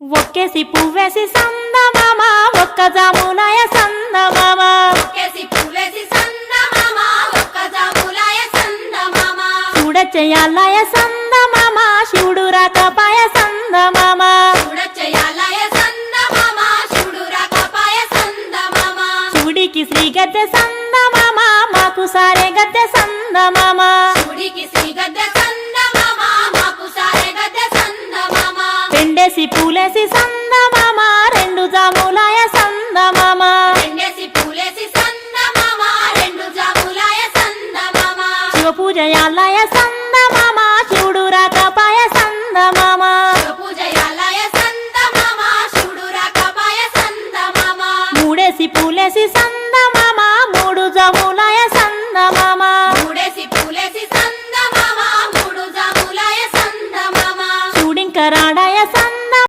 ఒక్కేసి పువ్వేసి సందమామ ఒక్క జాములాయ సందమామ ఒక్కేసి పువ్వేసి సందమామ, ఒక్క జాములాయ సందమామ. చూడచెయ్యాలయ సందమామ శివుడు రాకపాయ సందమామ చూడచెయ్యాలయ సందమామ, శివుడు రాకపాయ సందమామ. శివుడికి శ్రీ గద్దె సందమామ మాకు సారే గద్దె సందమామ శివుడికి శ్రీ గద్దె పులసి సందమామ రెండు జాములాయ సందమామ. పూజయాలయ సందమామ చూడు రకపాయ సందమామ. మూడేసి పులేసి సందమామ మూడు జములాయ సందమామ. చూడింకరాడాయ సంద